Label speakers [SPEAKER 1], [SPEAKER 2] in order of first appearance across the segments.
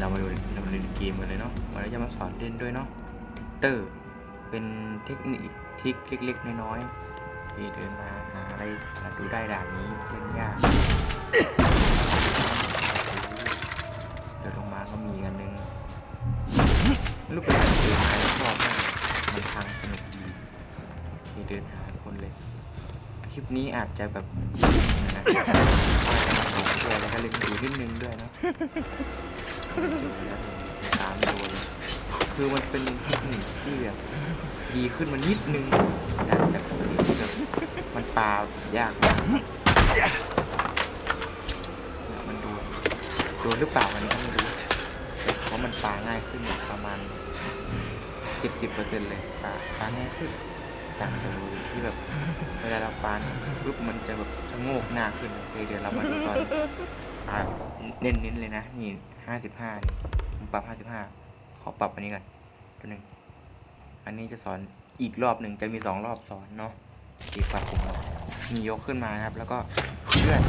[SPEAKER 1] เรามาดูเรามาดูเกมกันเลยเนาะวันนี้จะมาสอนเล่นด้วยเนาะเตอร์เป็นเทคนิคทิคเล็กๆน้อยๆที่เดินมาหาอะไรหาดูได้ด่านนี้เล่นยากเดี๋ยวลงมาก็มีกันหนึ่งลูกเป็นเดินมาแล้วชอบมากมันพังสนุกดีที่เดินหาคนเลย คลิปนี้อาจจะแบบ นะว่าจะมาสอยแล้วก็เล่นดูนิดนึงด้วยนะตามดูเลยคือมันเป็นเทคนิคที่แบบดีขึ้นมานิดนึงนะจากปกติที่แบบมันปลายากมากเนี่ยมันดูโดนหรือเปล่าอันนี้ก็ไม่รู้แต่เพราะมันปลาง่ายขึ้นประมาณ70%เลยปลาปลาง่ายขึ้น จากเดิมที่แบบเวลาเราปานปุ๊บมันจะแบบชะโงกหน้าขึ้นโอเคเดี๋ยวเรามาดูตอนอ่าเน้นๆเลยนะนี่ห้าสิบห้านี่ผมปรับห้าสิบห้าขอปรับอันนี้ก่อนตัวหนึ่งอันนี้จะสอนอีกรอบหนึ่งจะมีสองรอบสอนเนาะอีกปรับผมมียกขึ้นมานะครับ แล้วก็เลื่อน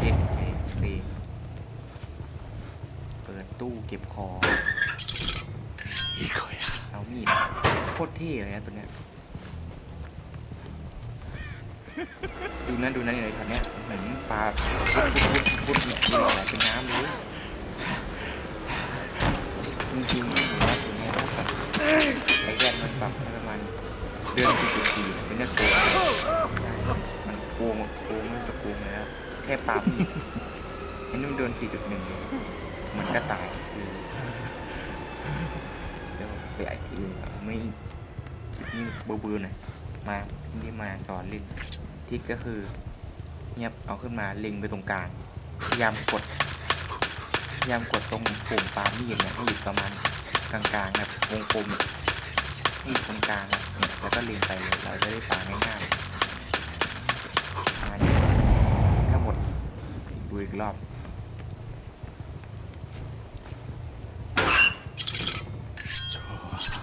[SPEAKER 1] เอ็นเอซีเปิดตู้เก็บของเอามีดโคตรเท่เลยนะตัวเนี้ย ดูนะดูนะในช็อตเนี้ยเหมือนปลาพุดพุดพุดเนี่ยมีไหลเป็นน้ำเลยจริงๆผมว่าตัวเนี้ยถ้แบบไอแดนมันปรับให้ประมาณเดือนที่จุดสี่เป็นเนื้อตัวใช่มันโกงโกงมันจะโกงเลยนะแค่ปลาพี่อันนี้มันโดนสี่จุดหนึ่งเหมือนกระต่ายคือเดี๋ยวไปไอทีอื่นไม่คลิปนี้เบื่อๆหน่อยมาที่มาสอนเล่น ริกก็คือเงียบเอาขึ้นมาเล็งไปตรงกลางพยายามกดพยายามกดตรงปุ่มปามีดเนี่ยให้อยู่ประมาณกลางๆแบบวงกลมให้อยู่ตรงกลางเนี่ยแล้วก็เล็งไปเลยเราจะได้ปาง่ายๆอันนี้ทั้งหมดดูอีกรอบ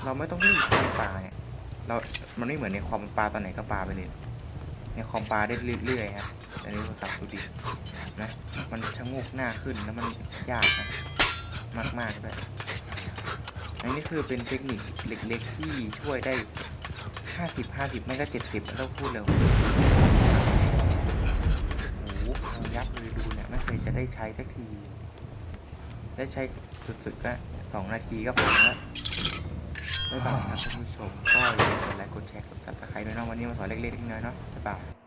[SPEAKER 1] เราไม่ต้องรีบปลาเนี่ยเรา มันไม่เหมือนในคอมปลาตอนไหนก็ปลาไปเลย ในคอมปาได้เรื่อยๆครับอันนี้โทรศัพท์ดูดินะมันชะงกหน้าขึ้นแล้วมันยากนะมากๆด้วยอันนี้คือเป็นเทคนิคเล็กๆที่ช่วยได้ 50 50 ไม่ก็ 70แล้วพูดเร็วโอ้โหยับเลยดูเนี่ยไม่เคยจะได้ใช้สักที ได้ใช้สุดๆก็2นาทีก็พังแล้ว บ๊ายบายครับท่านผู้ชมก็อย่าลืมกดไลค์กดแชร์กดซับสไครต์ด้วยเนาะวันนี้มาสอนเล็กๆน้อยๆเนาะบ๊ายบาย